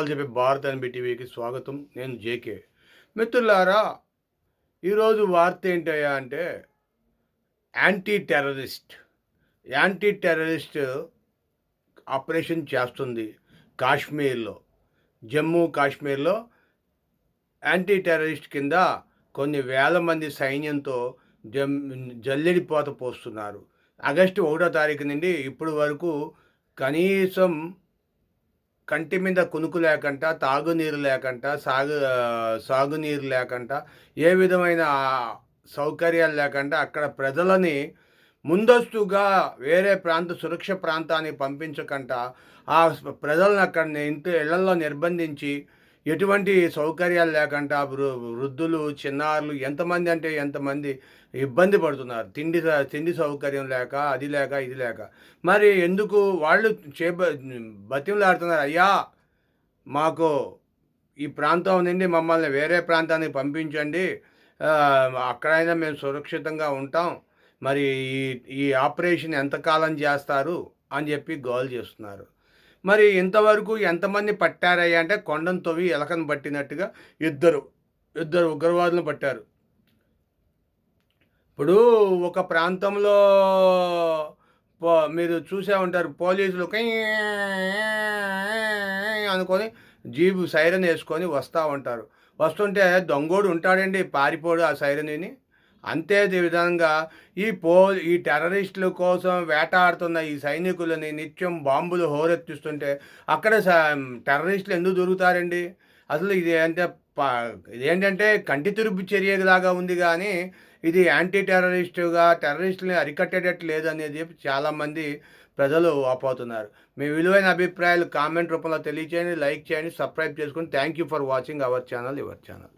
చెప్పే భారత ఎన్బి టీవీకి స్వాగతం. నేను జేకే మిత్రులారా ఈరోజు వార్త ఏంటయ్యా అంటే anti terrorist anti terrorist operation చేస్తుంది కాశ్మీర్లో. జమ్మూ కాశ్మీర్లో యాంటీ టెర్రరిస్ట్ కింద కొన్ని వేల మంది సైన్యంతో జమ్ జల్లెడిపోత పోస్తున్నారు. ఆగస్టు ఒకటో తారీఖు నుండి ఇప్పటి వరకు కనీసం కంటి మీద కునుకు లేకుండా తాగునీరు లేకుండా సాగు సాగునీరు లేకుండా ఏ విధమైన సౌకర్యాలు లేకుండా అక్కడ ప్రజలని ముందస్తుగా వేరే ప్రాంత సురక్ష ప్రాంతానికి పంపించకుండా ఆ ప్రజలను అక్కడ ఇంటి ఇళ్ళలో నిర్బంధించి ఎటువంటి సౌకర్యాలు లేకుండా వృద్ధులు చిన్నారులు ఎంతమంది అంటే ఎంతమంది ఇబ్బంది పడుతున్నారు? తిండి తిండి సౌకర్యం లేక అది లేక ఇది లేక. మరి ఎందుకు వాళ్ళు చే బతిమలాడుతున్నారు? అయ్యా మాకు ఈ ప్రాంతం నుండి మమ్మల్ని వేరే ప్రాంతానికి పంపించండి. అక్కడైనా మేము సురక్షితంగా ఉంటాం. మరి ఈ ఈ ఆపరేషన్ ఎంతకాలం చేస్తారు? అని చెప్పి గోల్ చేస్తున్నారు. మరి ఇంతవరకు ఎంతమంది పట్టారయ్యా అంటే కొండను తవ్వి ఎలకను పట్టినట్టుగా ఇద్దరు ఇద్దరు ఉగ్రవాదులను పట్టారు. ఇప్పుడు ఒక ప్రాంతంలో మీరు చూసే ఉంటారు పోలీసులు అనుకొని జీబు సైరన్ వేసుకొని వస్తూ ఉంటారు. వస్తుంటే దొంగోడు ఉంటాడండి పారిపోడు ఆ సైరన్ విని అంతే విధంగా ఈ పో ఈ టెర్రరిస్టుల కోసం వేటాడుతున్న ఈ సైనికులని నిత్యం బాంబులు హోరెత్తిస్తుంటే అక్కడ స- టెర్రరిస్టులు ఎందుకు దొరుకుతారండి? అసలు ఇది అంటే ప- ఇదేంటంటే కంటి తిరుపు చర్యలాగా ఉంది కానీ ఇది యాంటీ టెర్రరిస్టుగా టెర్రరిస్టులని అరికట్టేటట్టు లేదనేది చాలామంది ప్రజలు వాపోతున్నారు. మీ విలువైన అభిప్రాయాలు కామెంట్ రూపంలో తెలియచేయండి లైక్ చేయండి సబ్స్క్రైబ్ చేసుకుని thank you for watching our channel your channel.